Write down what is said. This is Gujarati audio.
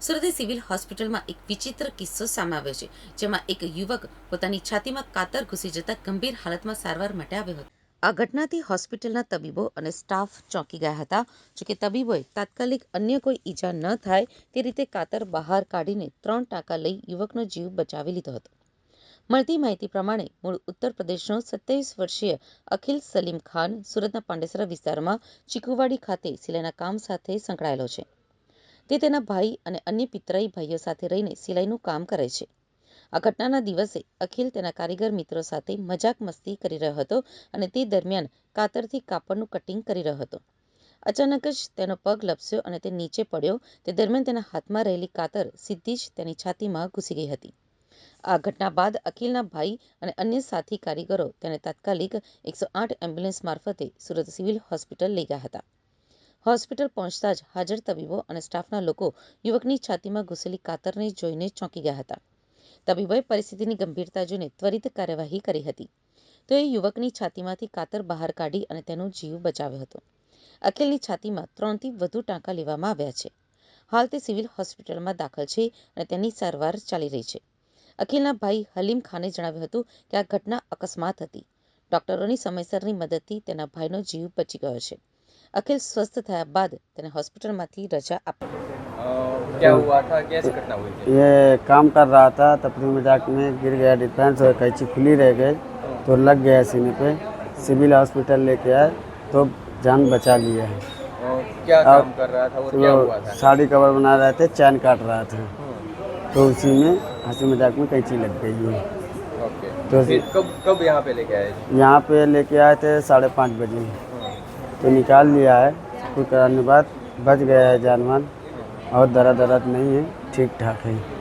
સુરતની સિવિલ હોસ્પિટલમાં એક વિચિત્ર કિસ્સો સામે આવ્યો છે, જેમાં એક યુવક પોતાની છાતીમાં કાતર ઘૂસી જતા ગંભીર હાલતમાં સારવાર માટે આવ્યો હતો. આ ઘટનાથી હોસ્પિટલના તબીબો અને સ્ટાફ ચોંકી ગયા હતા જોકે તબીબોએ તાત્કાલિક અન્ય કોઈ ઈજા ન થાય તે રીતે કાતર બહાર કાઢીને ત્રણ ટાંકા લઈ યુવકનો જીવ બચાવી લીધો હતો. મળતી માહિતી પ્રમાણે મૂળ ઉત્તર પ્રદેશનો સત્યાવીસ વર્ષીય અખિલ સલીમ ખાન સુરતના પાંડેસરા વિસ્તારમાં ચીકુવાડી ખાતે સિલાઈના કામ સાથે સંકળાયેલો છે. તે તેના ભાઈ અને અન્ય પિતરાઈ ભાઈઓ સાથે રહીને સિલાઈનું કામ કરે છે. આ ઘટનાના દિવસે અખિલ તેના કારીગર મિત્રો સાથે મજાક મસ્તી કરી રહ્યો હતો અને તે દરમિયાન કાતરથી કાપડનું કટિંગ કરી રહ્યો હતો. અચાનક જ તેનો પગ લપસ્યો અને તે નીચે પડ્યો. તે દરમિયાન તેના હાથમાં રહેલી કાતર સીધી જ તેની છાતીમાં ઘૂસી ગઈ હતી. આ ઘટના બાદ અખિલના ભાઈ અને અન્ય સાથી કારીગરો તેને તાત્કાલિક એકસો આઠ એમ્બ્યુલન્સ મારફતે સુરત સિવિલ હોસ્પિટલ લઈ ગયા હતા. હોસ્પિટલ પહોંચતા જ હાજર તબીબો અને સ્ટાફના લોકો યુવકની છાતીમાં ઘૂસેલી કાતરને જોઈને ચોંકી ગયા હતા. તબીબોએ પરિસ્થિતિની ગંભીરતા જોઈને ત્વરિત કાર્યવાહી કરી હતી. તો એ યુવકની છાતીમાંથી કાતર બહાર કાઢી અને તેનો જીવ બચાવ્યો હતો. અખિલની છાતીમાં ત્રણથી વધુ ટાંકા લેવામાં આવ્યા છે. હાલ તે સિવિલ હોસ્પિટલમાં દાખલ છે અને તેની સારવાર ચાલી રહી છે. અખિલના ભાઈ હલીમ ખાને જણાવ્યું હતું કે આ ઘટના અકસ્માત હતી. ડોક્ટરોની સમયસરની મદદથી તેના ભાઈનો જીવ બચી ગયો છે. અખિલ સ્વસ્થ થયા બાદ તેને હોસ્પિટલમાંથી રજા આપી अ, क्या हुआ था कैसी घटना हुई थी ये काम कर रहा था तपरी मजाक में गिर गया डिफेंस और कैंची खुली रह गई तो लग गया सीने पे सिविल हॉस्पिटल लेके आए तो जान बचा लिया है अ, क्या काम कर रहा था और क्या हुआ तो था साड़ी कवर बना रहे थे चैन काट रहा था हम्म, तो उसी में हंसी मजाक में कैंची लग गई है ओके तो फिर कब कब यहाँ पे लेके आए थे यहाँ पे लेके आए थे साढ़े पाँच बजे हम्म, तो निकाल लिया है कुछ कराने के बाद बच गया है जानवर और दर्द दर्द नहीं है ठीक ठाक है